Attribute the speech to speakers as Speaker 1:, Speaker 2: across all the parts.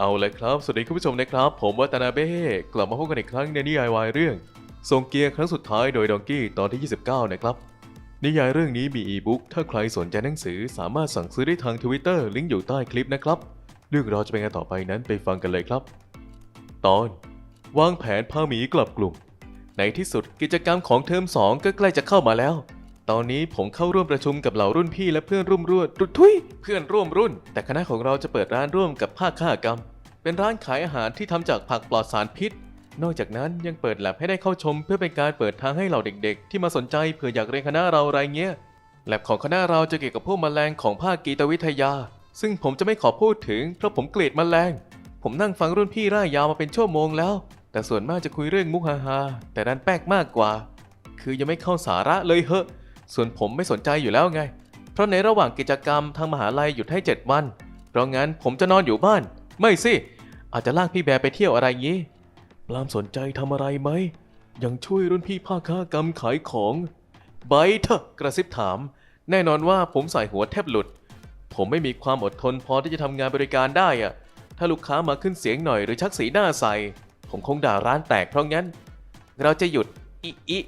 Speaker 1: เอาเลยครับ สวัสดีคุณผู้ชมนะครับ ผมวัตนาเบ้กลับมาพบกันอีกครั้งในนิยายวายเรื่องทรงเกียร์ครั้งสุดท้ายโดยดองกี้ตอนที่ 29 นะครับ นิยายเรื่องนี้มีอีบุ๊กถ้าใครสนใจหนังสือสามารถสั่งซื้อได้ทางทวิตเตอร์ลิงก์อยู่ใต้คลิปนะครับ เรื่องราวจะเป็นไงต่อไปนั้นไปฟังกันเลยครับ ตอน วางแผนพาหมีกลับกลุ่ม ในที่สุดกิจกรรมของเทอม2ก็ใกล้จะเข้ามาแล้ว ตอนนี้ผมเข้าร่วมประชุมกับเหล่ารุ่นพี่และเพื่อนร่วมรุ่นรุ่นทุยเพื่อนร่วมรุ่น แต่คณะของเราจะเปิดร้านร่วมกับภาคข้ากรรม เป็นร้านขายอาหารที่ทำจากผักปลอดสารพิษ นอกจากนั้นยังเปิดแลบให้ได้เข้าชม เพื่อเป็นการเปิดทางให้เหล่าเด็กๆ ที่มาสนใจเผื่ออยากเรียนคณะเราอะไรเงี้ยแลบของคณะเราจะเกี่ยวกับพวกแมลงของภาคกีตวิทยา ซึ่งผมจะไม่ขอพูดถึงเพราะผมเกลียดแมลง ผมนั่งฟังรุ่นพี่ร่ายยาวมาเป็นชั่วโมงแล้ว แต่ส่วนมากจะคุยเรื่องมุกฮาๆแต่ดันแป๊กมากกว่า คือยังไม่เข้าสาระเลยเหอะ ส่วนผมไม่สนใจอยู่แล้วไง เพราะในระหว่างกิจกรรมทางมหาลัยหยุดให้ 7 วัน เพราะงั้นผมจะนอนอยู่บ้าน ไม่สิ อาจจะลากพี่แบร์ไปเที่ยวอะไรงี้ปลามสนใจทำอะไรไหม ยังช่วยรุ่นพี่ภาคค้ากรรมขายของไบร์เถอะกระซิบถาม แน่นอนว่าผมใส่หัวแทบหลุด ผมไม่มีความอดทนพอที่จะทำงานบริการได้อะถ้าลูกค้ามาขึ้นเสียงหน่อยหรือชักสีหน้าใส่ ผมคงด่าร้านแตกเพราะงั้น เราจะหยุดอิอิ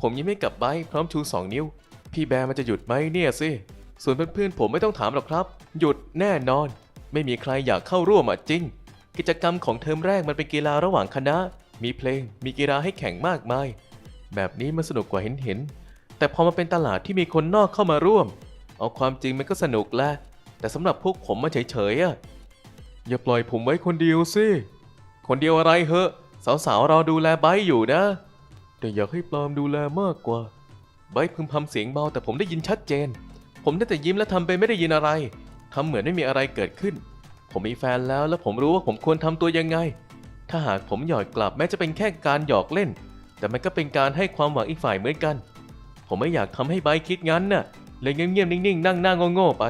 Speaker 1: ผมยังไม่กลับไบพร้อมชูสองนิ้ว พี่แบร์มันจะหยุดไหมเนี่ยสิ ส่วนเพื่อนๆผมไม่ต้องถามหรอกครับ หยุดแน่นอน ไม่มีใครอยากเข้าร่วมอะจริง กิจกรรมของเทอมแรกมันเป็นกีฬาระหว่างคณะ มีเพลง มีกีฬาให้แข่งมากมาย แบบนี้มันสนุกกว่าเห็นเห็นๆแต่พอมาเป็นตลาดที่มีคนนอกเข้ามาร่วม เอาความจริงมันก็สนุกแหละ แต่สำหรับพวกผมมาเฉยๆอะ อย่าปล่อยผมไว้คนเดียวสิ คนเดียวอะไรเหอะ สาวๆรอดูแลไบอยู่นะ แต่อยากให้ปลอมดูแลมากกว่า ไบร์ทพึมพำเสียงเบาแต่ผมได้ยินชัดเจน ผมได้แต่ยิ้มและทำเป็นไม่ได้ยินอะไรทำเหมือนไม่มีอะไรเกิดขึ้น ผมมีแฟนแล้วและผมรู้ว่าผมควรทำตัวยังไง ถ้าหากผมหยอดกลับแม้จะเป็นแค่การหยอกเล่น แต่มันก็เป็นการให้ความหวังอีกฝ่ายเหมือนกัน ผมไม่อยากทำให้ไบร์ทคิดงั้นน่ะเลยเงียบๆนิ่งๆ นั่งหน้าโง่ๆไป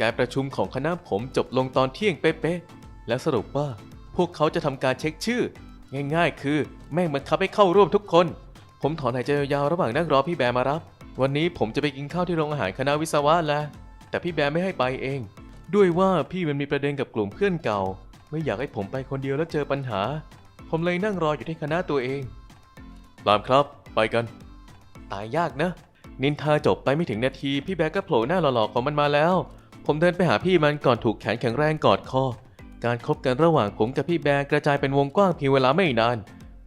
Speaker 1: การประชุมของคณะผมจบลงตอนเที่ยงเป๊ะๆและสรุปว่าพวกเขาจะทำการเช็คชื่อ ง่ายๆ คือแม่งบังคับให้เข้าร่วมทุกคน ผมถอนหายใจยาวๆระหว่างนั่งรอพี่แบร์มารับ วันนี้ผมจะไปกินข้าวที่โรงอาหารคณะวิศวะแล้วแต่พี่แบร์ไม่ให้ไปเอง ด้วยว่าพี่มันมีประเด็นกับกลุ่มเพื่อนเก่า ไม่อยากให้ผมไปคนเดียวแล้วเจอปัญหา ผมเลยนั่งรออยู่ที่คณะตัวเองรามครับ ไปกัน ตายยากนะ นินทาจบไปไม่ถึงนาที พี่แบร์ก็โผล่หน้าหล่อๆของมันมาแล้ว ผมเดินไปหาพี่มันก่อนถูกแขนแข็งแรงกอดคอ การคบกันระหว่างผมกับพี่แบร์กระจายเป็นวงกว้างเพียงเวลาไม่นาน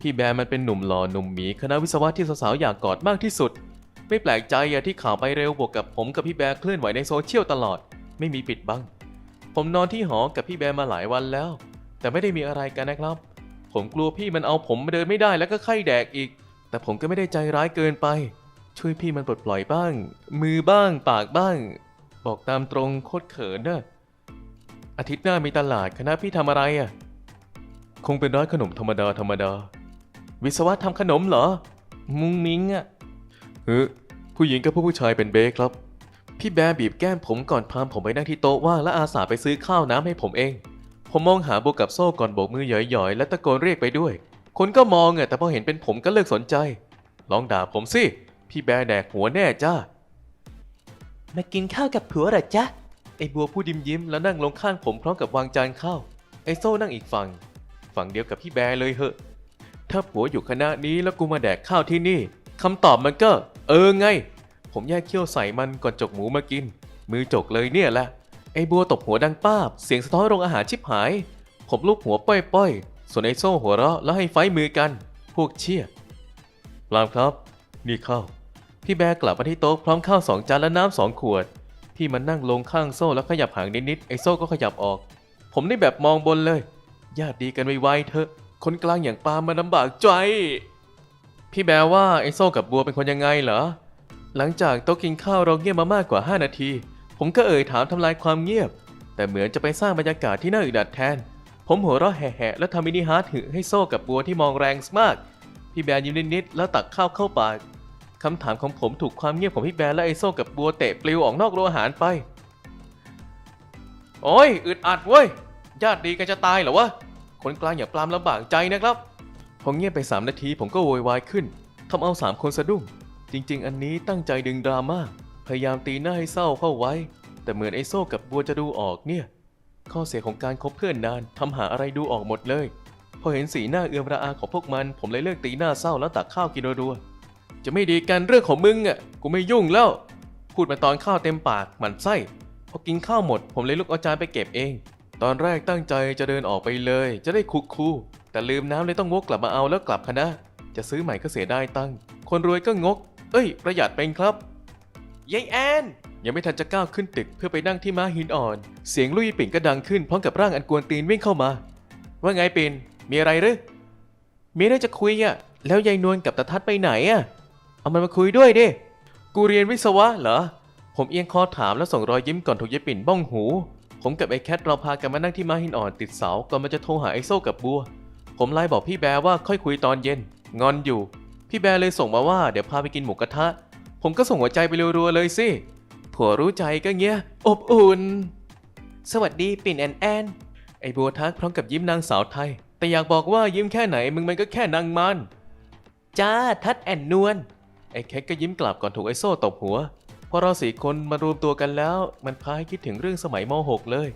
Speaker 1: พี่แบร์มันเป็นหนุ่มหล่อหนุ่มหมีคณะวิศวะที่สาวๆอยากกอดมากที่สุด ไม่แปลกใจอะที่ข่าวไปเร็วบวกกับผมกับพี่แบร์เคลื่อนไหวในโซเชียลตลอด ไม่มีปิดบัง ผมนอนที่หอกับพี่แบร์มาหลายวันแล้ว แต่ไม่ได้มีอะไรกันนะครับ ผมกลัวพี่มันเอาผมมาเดินไม่ได้แล้วก็ไข้แดกอีก แต่ผมก็ไม่ได้ใจร้ายเกินไป ช่วยพี่มันปลดปล่อยบ้าง มือบ้าง ปากบ้าง บอกตามตรงโคตรเขินนะ อาทิตย์หน้ามีตลาดคณะพี่ทำอะไรอะ คงเป็นร้านขนมธรรมดาธรรมดา วิศวะทำขนมเหรอ มุงมิงอะเฮ้ผู้หญิงกับผู้ผู้ชายเป็นเบครับ พี่แบร์บีบแก้มผมก่อนพามผมไปนั่งที่โต๊ะว่างและอาสาไปซื้อข้าวน้ำให้ผมเอง ผมมองหาโบกับโซ่ก่อนโบกมือหย่อยๆ และตะโกนเรียกไปด้วย คนก็มองอะแต่พอเห็นเป็นผมก็เลิกสนใจ ลองด่าผมสิ พี่แบร์แดกหัวแน่จ้า มากินข้าวกับผัวเหรอจ๊ะ บัวผู้ดิมยิ้มแล้วนั่งลงข้างผมพร้อมกับวางจานข้าว ไอ้โซ่นั่งอีกฝั่ง ฝั่งเดียวกับพี่แบร์เลยเหอะ ถ้าผัวอยู่คณะนี้แล้วกูมาแดกข้าวที่นี่คำตอบมันก็ เออไง ผมแยกเขี้ยวใส่มันก่อนจกหมูมากิน มือจกเลยเนี่ยแหละ ไอ้บัวตบหัวดังป้าบ เสียงสะท้อนโรงอาหารชิบหาย ผมลูกหัวป้อยๆ ส่วนไอ้โซ่หัวเราะแล้วให้ไฟมือกัน พวกเชี่ยปลามครับ นี่ข้าว พี่แบร์กลับมาที่โต๊ะพร้อมข้าวสองจานและน้ำสองขวด พี่มันนั่งลงข้างโซ่แล้วขยับหางนิดๆไอ้โซ่ก็ขยับออก ผมนี่แบบมองบนเลยญาติดีกันไวๆเถอะ คนกลางอย่างปามันลำบากใจ พี่แบว่าไอ้โซ่กับบัวเป็นคนยังไงเหรอ หลังจากโต๊ะกินข้าวเราเงียบมามากกว่า 5 นาที ผมก็เอ่ยถามทำลายความเงียบ แต่เหมือนจะไปสร้างบรรยากาศที่น่าอึดอัดแทน ผมหัวเราะแห่ๆแล้วทำมินิฮาร์ทหึให้โซ่กับบัวที่มองแรงมาก พี่แบยิ้มนิดๆแล้วตักข้าวเข้าปาก คำถามของผมถูกความเงียบของพี่แบร์และไอโซ่กับบัวเตะปลิวออกนอกโรงอาหารไป โอ้ยอึดอัดเว้ย ญาติดีกันจะตายเหรอวะ คนกลางอย่าปลามลำบากใจนะครับ พอเงียบไป 3 นาทีผมก็โวยวายขึ้นทำเอา3คนสะดุ้ง จริง ๆ อันนี้ตั้งใจดึงดราม่า พยายามตีหน้าให้เศร้าเข้าไว้ แต่เหมือนไอโซ่กับบัวจะดูออกเนี่ย ข้อเสียของการคบเพื่อนนานทำหาอะไรดูออกหมดเลย พอเห็นสีหน้าเอือมระอาของพวกมัน ผมเลยเลิกตีหน้าเศร้าแล้วตักข้าวกินรัวๆ จะไม่ดีกันเรื่องของมึงอะกูไม่ยุ่งแล้ว พูดมาตอนข้าวเต็มปากหมันไส้พอกินข้าวหมด ผมเลยลุกเอาจานไปเก็บเอง ตอนแรกตั้งใจจะเดินออกไปเลย จะได้คุกคูแต่ลืมน้ำเลยต้องวกกลับมาเอาแล้วกลับคณะ จะซื้อใหม่ก็เสียได้ตังค์คนรวยก็งก เอ้ย ประหยัดเป็นครับยายแอนยังไม่ทันจะก้าวขึ้นตึกเพื่อไปนั่งที่ม้าหินอ่อน เสียงลุยปิ่นก็ดังขึ้นพร้อมกับร่างอันกวนตีนวิ่งเข้ามา ว่าไงปิ่นมีอะไรหรือมีเรื่องจะคุยอะ แล้วยายนวลกับตาทัดไปไหนอะ เอามันมาคุยด้วยดิ กูเรียนวิศวะเหรอ ผมเอียงคอถามแล้วส่งรอยยิ้มก่อนถูกยายปิ่นบ้องหู ผมกับไอ้แคทเราพากันมานั่งที่ม้าหินอ่อนติดเสาก่อนมันจะโทรหาไอ้โซ่กับบัว ผมไลน์บอกพี่แบร์ว่าค่อยคุยตอนเย็น งอนอยู่ พี่แบร์เลยส่งมาว่าเดี๋ยวพาไปกินหมูกระทะ ผมก็ส่งหัวใจไปรัวๆเลยสิ ผัวรู้ใจก็เงี้ย อบอุ่น สวัสดีปิ่นแอนแอน ไอ้บัวทักพร้อมกับยิ้มนางสาวไทย แต่อยากบอกว่ายิ้มแค่ไหนมึงมันก็แค่นางมัน จ้าทัดแอนนวล ไอ้แคทก็ยิ้มกลับก่อนถูกไอ้โซ่ตบหัว พอเราสี่คนมารวมตัวกันแล้ว มันพาให้คิดถึงเรื่องสมัยม .6 เลย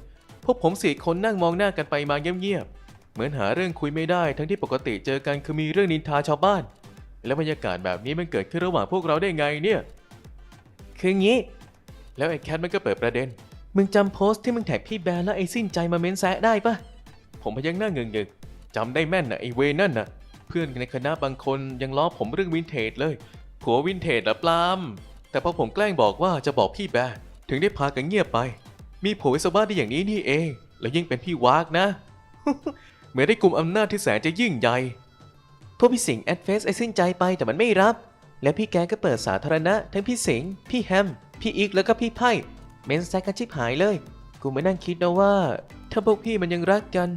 Speaker 1: พวกผมสี่คนนั่งมองหน้ากันไปมาเงียบๆ เหมือนหาเรื่องคุยไม่ได้ทั้งที่ปกติเจอกันคือมีเรื่องนินทาชาวบ้าน แล้วบรรยากาศแบบนี้มันเกิดขึ้นระหว่างพวกเราได้ไงเนี่ย คืองี้ แล้วไอ้แคทมันก็เปิดประเด็น มึงจำโพสต์ที่มึงแท็กพี่แบร์แล้วไอ้สิ้นใจมาเม้นแซะได้ปะผมพยักหน้าเงึกๆจำได้แม่นนะไอ้เวนั่นนะเพื่อนในคณะบางคนยังล้อผมเรื่องวินเทจเลย ผัววินเทจเหรอปลาม แต่พอผมแกล้งบอกว่าจะบอกพี่แบร์ถึงได้พากันเงียบไป มีผัววิศวะได้อย่างนี้นี่เอง แล้วยิ่งเป็นพี่วากนะ เหมือนได้กลุ่มอำนาจที่แสนจะยิ่งใหญ่พวกพี่สิงห์แอดเฟซไอ้สิ้นใจไปแต่มันไม่รับ แล้วพี่แกก็เปิดสาธารณะ ทั้งพี่สิงห์พี่แฮม พี่อีกแล้วก็พี่ไพ่เมนแซกกันชิบหายเลย กูมานั่งคิดนะว่า ถ้าพวกพี่มันยังรักกัน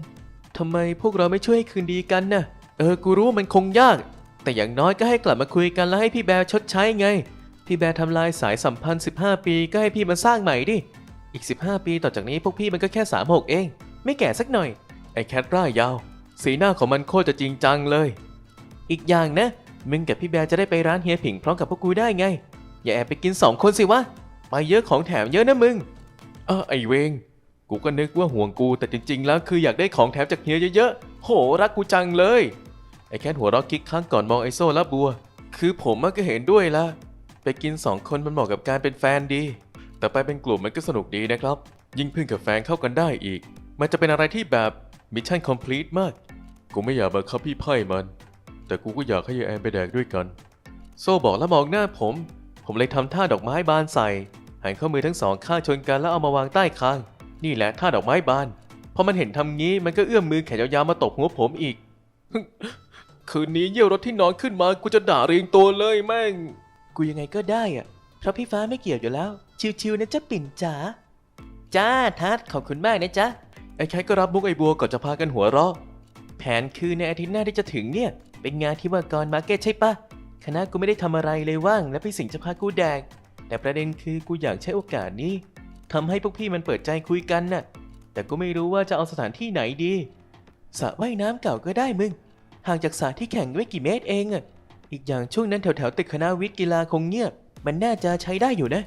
Speaker 1: ทำไมพวกเราไม่ช่วยให้คืนดีกันน่ะเออ กูรู้ว่ามันคงยาก แต่อย่างน้อยก็ให้กลับมาคุยกันแล้วให้พี่แบร์ชดใช้ไง พี่แบร์ทำลายสายสัมพันธ์ 15 ปีก็ให้พี่มาสร้างใหม่ดิ อีก 15 ปีต่อจากนี้พวกพี่มันก็แค่ 36 เอง ไม่แก่สักหน่อย ไอ้แคทร่ายยาว สีหน้าของมันโคตรจะจริงจังเลย อีกอย่างนะ มึงกับพี่แบร์จะได้ไปร้านเฮียผิงพร้อมกับพวกกูได้ไง อย่าแอบไปกินสองคนสิวะ ไปเยอะของแถมเยอะนะมึง เออไอเวง กูก็นึกว่าห่วงกูแต่จริง ๆ แล้วคืออยากได้ของแถมจากเฮียเยอะๆ โหรักกูจังเลย ไอ้แค่หัวเราะคิกค้างก่อนมองไอโซ่และบัว คือผมมันก็เห็นด้วยละไปกินสองคนมันเหมาะกับการเป็นแฟนดี แต่ไปเป็นกลุ่มมันก็สนุกดีนะครับ ยิ่งเพื่อนกับแฟนเข้ากันได้อีก มันจะเป็นอะไรที่แบบมิชชั่นคอมพลีทมาก กูไม่อยากบังคับพี่ไพ่มัน แต่กูก็อยากให้ยายแอนไปแดกด้วยกัน โซ่บอกแล้วมองหน้าผม ผมเลยทำท่าดอกไม้บานใส่หันข้อมือทั้งสองข้างชนกันแล้วเอามาวางใต้คาง นี่แหละท่าดอกไม้บาน พอมันเห็นทำงี้มันก็เอื้อมมือแขนยาวๆมาตบหัวผมอีก คืนนี้เยี่ยวรถที่นอนขึ้นมากูจะด่าเรียงตัวเลยแม่ง กูยังไงก็ได้อะเพราะพี่ฟ้าไม่เกี่ยวอยู่แล้ว ชิวๆนะจ๊ะปิ่นจ๋า จ้าทัดขอบคุณมากนะจ๊ะ ไอ้แค่ก็รับมุกไอ้บัวก่อนจะพากันหัวเราะ แผนคือในอาทิตย์หน้าที่จะถึงเนี่ย เป็นงานที่ว่ากรมาร์เก็ตใช่ปะคณะกูไม่ได้ทำอะไรเลยว่าง และพี่สิงห์จะพากูแดก แต่ประเด็นคือกูอยากใช้โอกาสนี้ทำให้พวกพี่มันเปิดใจคุยกันน่ะ แต่กูไม่รู้ว่าจะเอาสถานที่ไหนดีสระว่ายน้ำเก่าก็ได้มึง ห่างจากสระที่แข่งไม่กี่เมตรเองอะอีกอย่างช่วงนั้นแถวๆตึกคณะวิทย์กีฬาคงเงียบ มันน่าจะใช้ได้อยู่นะ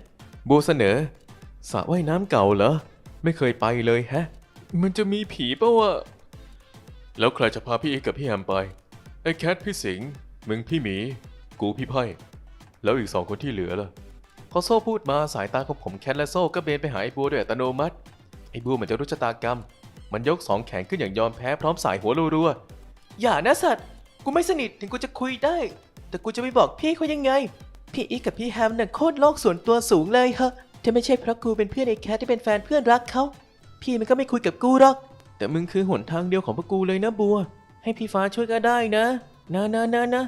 Speaker 1: บัวเสนอสระว่ายน้ำเก่าเหรอ ไม่เคยไปเลยแฮะ มันจะมีผีปะวะ แล้วใครจะพาพี่เอกกับพี่แฮมไป ไอ้แคทพี่สิงห์มึงพี่หมี กูพี่ไพ่ แล้วอีกสองคนที่เหลือล่ะ พอโซ่พูดมาสายตาของผมแคทและโซ่ก็เบนไปหาไอ้บัวโดยอัตโนมัติ ไอ้บัวเหมือนจะรู้ชะตากรรม มันยกสองแขนขึ้นอย่างยอมแพ้พร้อมสายหัวรัวๆ อย่านะสัตว์ กูไม่สนิทถึงกูจะคุยได้ แต่กูจะไปบอกพี่เขายังไง พี่อีกกับพี่แฮมน่ะโคตรโลกส่วนตัวสูงเลยฮะถ้าไม่ใช่เพราะกูเป็นเพื่อนไอ้แคทที่เป็นแฟนเพื่อนรักเขา พี่มันก็ไม่คุยกับกูหรอก แต่มึงคือหนทางเดียวของพวกกูเลยนะบัว ให้พี่ฟ้าช่วยก็ได้นะ นะนะนะนะ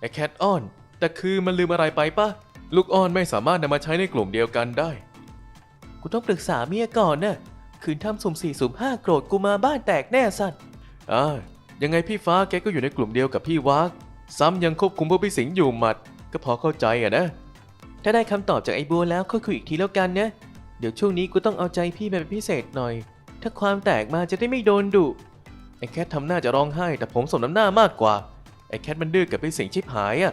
Speaker 1: ไอ้แคทอ้อน แต่คือมันลืมอะไรไปปะลูกอ้อนไม่สามารถนำมาใช้ในกลุ่มเดียวกันได้ กูต้องปรึกษาเมียก่อนนะ่ะคืนทำสุ่มสี่สุ่มห้าโกรธกูมาบ้านแตกแน่สัตว์อ่า ยังไงพี่ฟ้าแกก็อยู่ในกลุ่มเดียวกับพี่วักซ้ำยังควบคุมพวกพี่สิงห์อยู่หมัด ก็พอเข้าใจอะนะ ถ้าได้คำตอบจากไอ้บัวแล้วค่อยคุยอีกทีแล้วกันนะ เดี๋ยวช่วงนี้กูต้องเอาใจพี่เป็นพิเศษหน่อย ถ้าความแตกมาจะได้ไม่โดนดุไอ้แคททำหน้าจะร้องไห้ แต่ผมสมน้ำหน้ามากกว่า ไอ้แคทมันดื้อกับพี่สิงห์ชิบหายอะ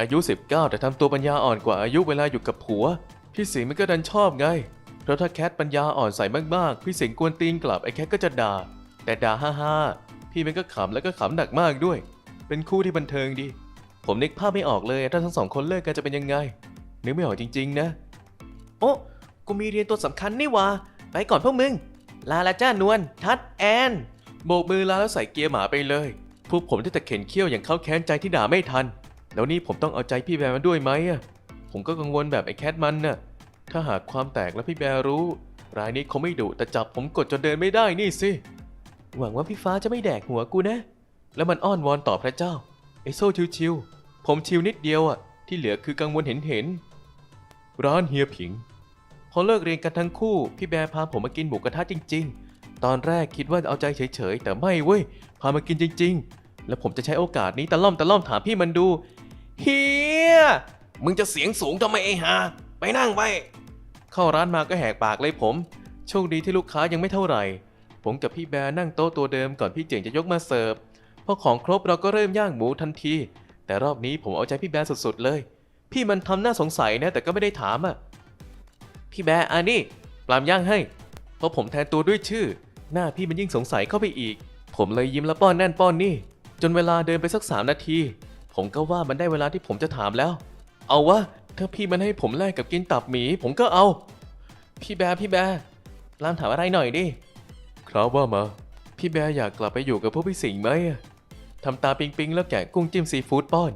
Speaker 1: อายุ 19 แต่ทำตัวปัญญาอ่อนกว่าอายุเวลาอยู่กับผัว พี่สิงห์มันก็ดันชอบไง เพราะถ้าแคทปัญญาอ่อนใส่มากๆ พี่สิงห์กวนตีนกลับไอ้แคทก็จะด่า แต่ด่าฮ่าฮ่าๆ พี่มันก็ขำแล้วก็ขำหนักมากด้วย เป็นคู่ที่บันเทิงดี ผมนึกภาพไม่ออกเลยถ้าทั้งสองคนเลิกกันจะเป็นยังไง นึกไม่ออกจริง ๆ นะ โอ้กูมีเรียนตัวสำคัญนี่หวะไปก่อนพวกมึง ลาละจ้านวลทัดแอนโบกมือลาแล้วใส่เกียร์หมาไปเลย พวกผมได้แต่เข็นเขี้ยวอย่างเข้าแค้นใจที่ด่าไม่ทัน แล้วนี่ผมต้องเอาใจพี่แบร์มาด้วยไหมอะผมก็กังวลแบบไอ้แคทมันน่ะ ถ้าหากความแตกแล้วพี่แบร์รู้ รายนี้เขาไม่ดุแต่จับผมกดจนเดินไม่ได้นี่สิ หวังว่าพี่ฟ้าจะไม่แดกหัวกูนะ แล้วมันอ้อนวอนต่อพระเจ้า ไอโซ่ชิวๆ ผมชิวนิดเดียวอะ ที่เหลือคือกังวลเห็นเห็นๆร้านเฮียผิง พอเลิกเรียนกันทั้งคู่ พี่แบร์พาผมมากินหมูกระทะจริง ๆ ตอนแรกคิดว่าเอาใจเฉยๆ แต่ไม่เว้ย พามากินจริง ๆ แล้วผมจะใช้โอกาสนี้ตะล่อมตะล่อมถามพี่มันดู เฮีย มึงจะเสียงสูงทำไมไอ้ห่า ไปนั่งไป เข้าร้านมาก็แหกปากเลยผม โชคดีที่ลูกค้ายังไม่เท่าไหร่ ผมกับพี่แบร์นั่งโต๊ะตัวเดิมก่อนพี่เจ๋งจะยกมาเสิร์ฟพอของครบเราก็เริ่มย่างหมูทันที แต่รอบนี้ผมเอาใจพี่แบร์สุดๆเลย พี่มันทำหน้าสงสัยนะแต่ก็ไม่ได้ถามอะพี่แบร์อันนี้ปลามย่างให้เพราะผมแทนตัวด้วยชื่อ หน้าพี่มันยิ่งสงสัยเข้าไปอีก ผมเลยยิ้มแล้วป้อนแน่นป้อนนี่ จนเวลาเดินไปสักสามนาที ผมก็ว่ามันได้เวลาที่ผมจะถามแล้ว เอาวะถ้าพี่มันให้ผมแลกกับกินตับหมี ผมก็เอา พี่แบร์พี่แบร์ปลามถามอะไรหน่อยดิ ครับว่ามา พี่แบร์อยากกลับไปอยู่กับพวกพี่สิงห์ไหมทำตาปิงปิงแล้วแกะกุ้งจิ้มซีฟู้ดป้อน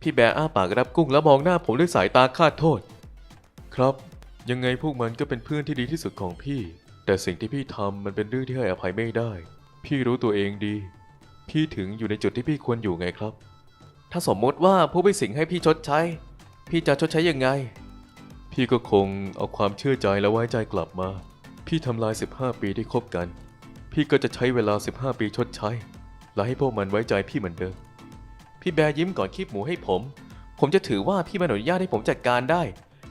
Speaker 1: พี่แบร์อ้าปากรับกุ้งแล้วมองหน้าผมด้วยสายตาคาดโทษ ครับ ยังไงพวกมันก็เป็นเพื่อนที่ดีที่สุดของพี่ แต่สิ่งที่พี่ทำมันเป็นเรื่องที่ให้อภัยไม่ได้ พี่รู้ตัวเองดี พี่ถึงอยู่ในจุดที่พี่ควรอยู่ไงครับ ถ้าสมมติว่าผู้พี่สิงให้พี่ชดใช้ พี่จะชดใช้ยังไง พี่ก็คงเอาความเชื่อใจและไว้ใจกลับมา พี่ทำลาย 15 ปีที่คบกัน พี่ก็จะใช้เวลา 15 ปีชดใช้ และให้พวกมันไว้ใจพี่เหมือนเดิม พี่แบร์ยิ้มก่อนคีบหมูให้ผม ผมจะถือว่าพี่มันอนุญาตให้ผมจัดการได้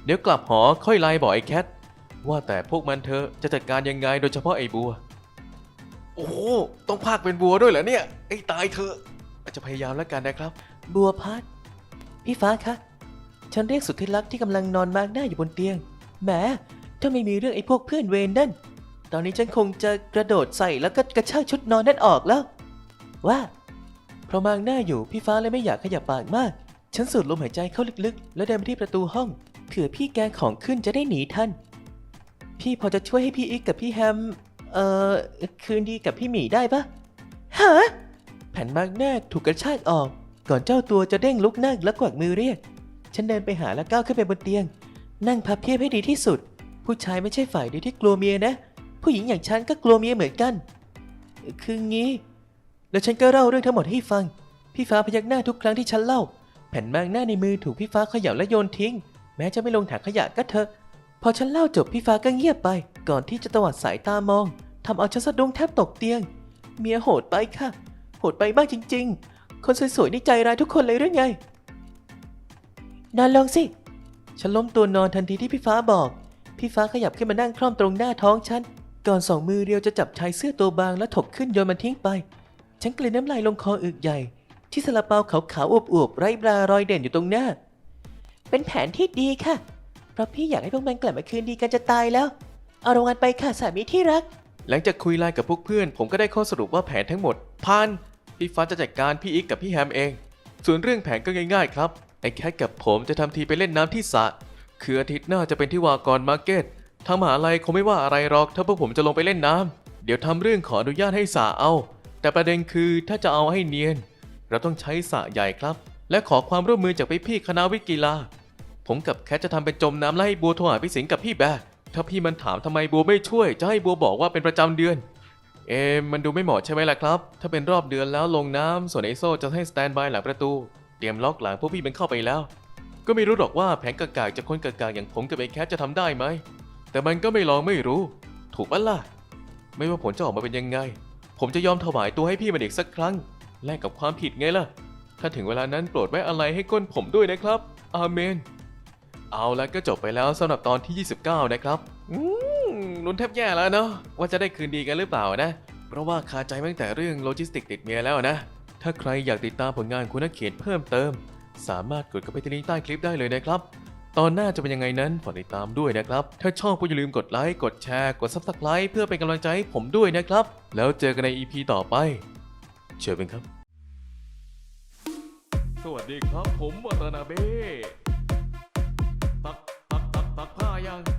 Speaker 1: เดี๋ยวกลับหอค่อยไลน์บอกไอ้แคท ว่าแต่พวกมันเธอจะจัดการยังไงโดยเฉพาะไอ้บัว โอ้โหต้องพากเป็นบัวด้วยเหรอเนี่ย ไอ้ตายเธอะจะพยายามแล้วกันนะครับ
Speaker 2: บัวพัด พี่ฟ้าคะ ฉันเรียกสุดที่รักที่กำลังนอนมากหน้าอยู่บนเตียง แหม ถ้าไม่มีเรื่องไอ้พวกเพื่อนเวรนั่น ตอนนี้ฉันคงจะกระโดดใส่แล้วก็กระชากชุดนอนนั่นออกแล้ว ว่า เพราะมางหน้าอยู่พี่ฟ้าเลยไม่อยากขยับปากมาก ฉันสูดลมหายใจเข้าลึกๆ แล้วเดินไปที่ประตูห้องเผื่อพี่แกของขึ้นจะได้หนีทันพี่พอจะช่วยให้พี่อีกกับพี่แฮม เอ่อ คืนดีกับพี่หมีได้ปะฮะแผ่นมากหน้าถูกกระชากออก ก่อนเจ้าตัวจะเด้งลุกนั่งและกวักมือเรียก ฉันเดินไปหาแล้วก้าวขึ้นไปบนเตียง นั่งพับเพียบให้ดีที่สุด ผู้ชายไม่ใช่ฝ่ายเดียวที่กลัวเมียนะ ผู้หญิงอย่างฉันก็กลัวเมียเหมือนกัน คืองี้ แล้วฉันก็เล่าเรื่องทั้งหมดให้ฟัง พี่ฟ้าพยักหน้าทุกครั้งที่ฉันเล่า แผ่นมางหน้าในมือถูกพี่ฟ้าเขย่าและโยนทิ้ง แม้จะไม่ลงถังขยะก็เถอะพอฉันเล่าจบพี่ฟ้าก็เงียบไป ก่อนที่จะตวัดสายตามองทำเอาฉันสะดุ้งแทบตกเตียง เมียโหดไปค่ะ โหดไปมากจริง ๆ คนสวยๆนี่ใจร้ายทุกคนเลยหรือไง นอนลงสิ ฉันล้มตัวนอนทันทีที่พี่ฟ้าบอก พี่ฟ้าขยับขึ้นมานั่งคล่อมตรงหน้าท้องฉัน ก่อนสองมือเรียวจะจับชายเสื้อตัวบางและถกขึ้นโยนมันทิ้งไป ฉันกลืนน้ำลายลงคออึกใหญ่ ที่สลาเปาขาวๆอวบๆไร้บรารอยเด่นอยู่ตรงหน้า เป็นแผนที่ดีค่ะ เพราะพี่อยากให้พวกมันกลับมาคืนดีกันจะตายแล้ว เอารางวัลไปค่ะสามีที่รัก
Speaker 1: หลังจากคุยไลน์กับพวกเพื่อน ผมก็ได้ข้อสรุปว่าแผนทั้งหมดผ่านพี่ฟ้าจะจัดการพี่อีกกับพี่แฮมเอง ส่วนเรื่องแผนก็ง่ายๆ ครับไอ้แคทกับผมจะทำทีไปเล่นน้ำที่สระคืออาทิตย์หน้าจะเป็นที่วากรมาร์เก็ต ทางมหาลัยคงไม่ว่าอะไรหรอกถ้าพวกผมจะลงไปเล่นน้ำเดี๋ยวทำเรื่องขออนุญาตให้สระเอา แต่ประเด็นคือถ้าจะเอาให้เนียน เราต้องใช้สระใหญ่ครับ และขอความร่วมมือจากพี่ๆคณะวิทย์กีฬา ผมกับแคทจะทำเป็นจมน้ำแล้วให้บัวโทรหาพี่สิงห์กับพี่แบร์ถ้าพี่มันถามทำไมบัวไม่ช่วย จะให้บัวบอกว่าเป็นประจำเดือน เอ๊ะมันดูไม่เหมาะใช่ไหมล่ะครับ ถ้าเป็นรอบเดือนแล้วลงน้ำส่วนไอโซจะให้สแตนบายหลังประตู เตรียมล็อกหลังพวกพี่มันเข้าไปแล้ว ก็ไม่รู้หรอกว่าแผนกากๆจากคนกากๆอย่างผมกับไอแคทจะทำได้ไหม แต่มันก็ไม่ลองไม่รู้ ถูกปะล่ะ ไม่ว่าผลจะออกมาเป็นยังไง ผมจะยอมถวายตัวให้พี่มันอีกสักครั้ง แลกกับความผิดไงล่ะ ถ้าถึงเวลานั้นโปรดไว้อะไรให้ก้นผมด้วยนะครับ อาเมน เอาล้วก็จบไปแล้วสำหรับตอนที่ 29 นะครับ อืมลุ้นแทบแย่แล้วเนาะว่าจะได้คืนดีกันหรือเปล่านะ เพราะว่าคาใจมาตั้งแต่เรื่องโลจิสติกติดเมียแล้วนะ ถ้าใครอยากติดตามผลงานคุณนักเขียนเพิ่มเติม สามารถกดเข้าไปที่ลิงก์ใต้คลิปได้เลยนะครับ ตอนหน้าจะเป็นยังไงนั้นฝากติดตามด้วยนะครับ ถ้าชอบก็อย่าลืมกดไลค์กดแชร์กดซับสไคร b ์เพื่อเป็นกำลังใจให้ผมด้วยนะครับ แล้วเจอกันใน EP ต่อไป เชิญเป็นครับ สวัสดีครับผมวัตนาเบ้ตักตักตักตักผ้ายัง